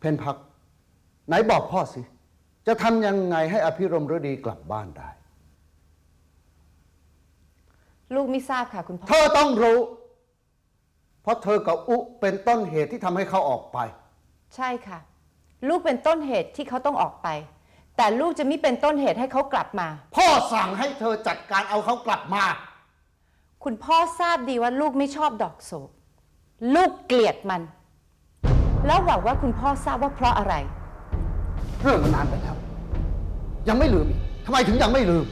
เพนพัก ไหนบอกพ่อสิ จะทำยังไงให้อภิรมย์ฤดีกลับบ้านได้ ลูกไม่ทราบค่ะคุณพ่อ เธอต้องรู้ เพราะเธอกับอุเป็นต้นเหตุที่ทำให้เขาออกไป ใช่ค่ะ ลูกเป็นต้นเหตุที่เขาต้องออกไป แต่ลูกจะไม่เป็นต้นเหตุให้เขากลับมา พ่อสั่งให้เธอจัดการเอาเขากลับมา คุณพ่อทราบดีว่าลูกไม่ชอบดอกโศก ลูกเกลียดมัน แล้วหวังว่าคุณพ่อทราบว่าเพราะอะไร เรื่องมันนานไปแล้ว ยังไม่ลืมอีกทำไมถึงยังไม่ลืม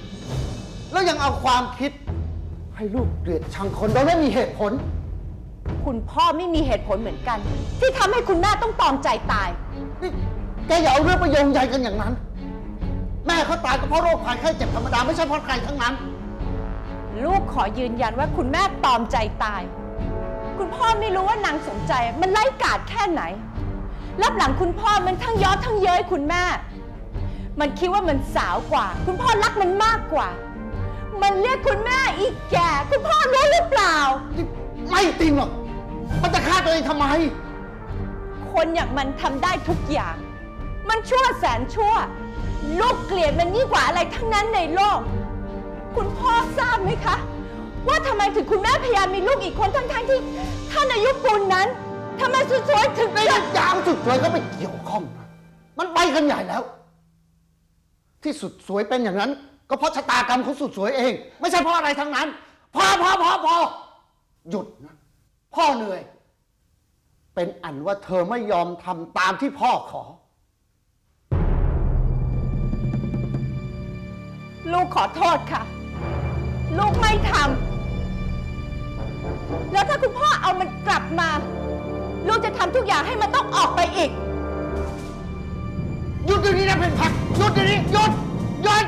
แล้วยังเอาความคิด ให้ลูกเกลียดชังคนโดยไม่มีเหตุผล คุณพ่อไม่มีเหตุผลเหมือนกัน ที่ทำให้คุณแม่ต้องตอมใจตาย นี่แกอย่าเอาเรื่องไปโยงใยกันอย่างนั้น แม่เขาตายก็เพราะโรคภัยไข้เจ็บธรรมดาไม่ใช่เพราะใครทั้งนั้น ลูกขอยืนยันว่าคุณแม่ตอมใจตาย คุณพ่อไม่รู้ว่านางสมใจมันไร้กาจแค่ไหน รับหลังคุณพ่อมันทั้งย้อทั้งเย้ยคุณแม่ มันคิดว่ามันสาวกว่า คุณพ่อรักมันมากกว่า มันเรียกคุณแม่อีกแก่ คุณพ่อรู้หรือเปล่าไม่จริงหรอกมันจะฆ่าตัวเองทำไม คนอย่างมันทำได้ทุกอย่าง มันชั่วแสนชั่ว ลูกเกลียดมันยิ่งกว่าอะไรทั้งนั้นในโลก คุณพ่อทราบไหมคะ ว่าทำไมถึงคุณแม่พยายามมีลูกอีกคนทั้งๆที่ท่านอายุปูนนั้นทำไมสวยๆถึงในยยาวสุดสวยก็ไม่เกี่ยวข้องนะมันไปกันใหญ่แล้ว ที่สุดสวยเป็นอย่างนั้น ก็เพราะชะตากรรมของสุดสวยเอง ไม่ใช่เพราะอะไรทั้งนั้น พอพอพอพอหยุดนะพ่อเหนื่อย เป็นอันว่าเธอไม่ยอมทำตามที่พ่อขอ ลูกขอโทษค่ะ ลูกไม่ทำ แล้วถ้าคุณพ่อเอามันกลับมา ลูกจะทำทุกอย่างให้มันต้องออกไปอีก หยุดเดี๋ยวนี้นะเป็นผักหยุดเดี๋ยวนี้หยุดหยุด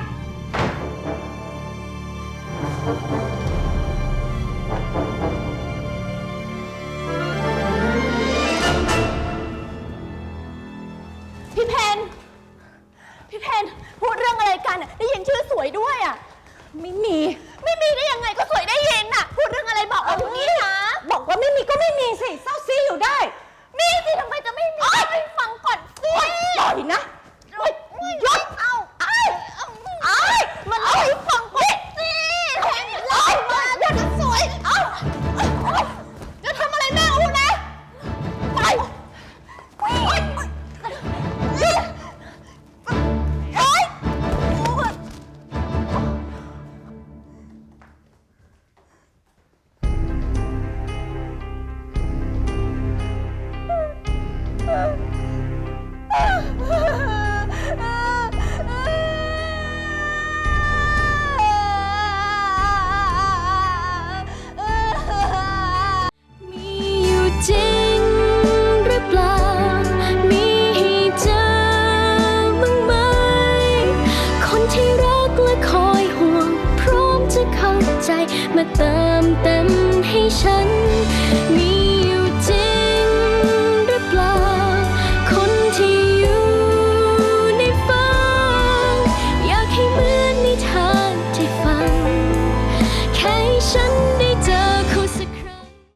พี่เพน พี่เพนพูดเรื่องอะไรกันอะได้ยินชื่อสวยด้วยอะ ไม่มี ไม่มีได้ยังไงก็สวยได้ยินน่ะ พูดเรื่องอะไรบอกเอาอย่างนี้ มีอยู่จริงหรือเปล่า มีให้เจอบ้างไหม คนที่รักและคอยห่วง พร้อมจะเข้าใจมาเติมเต็มให้ฉัน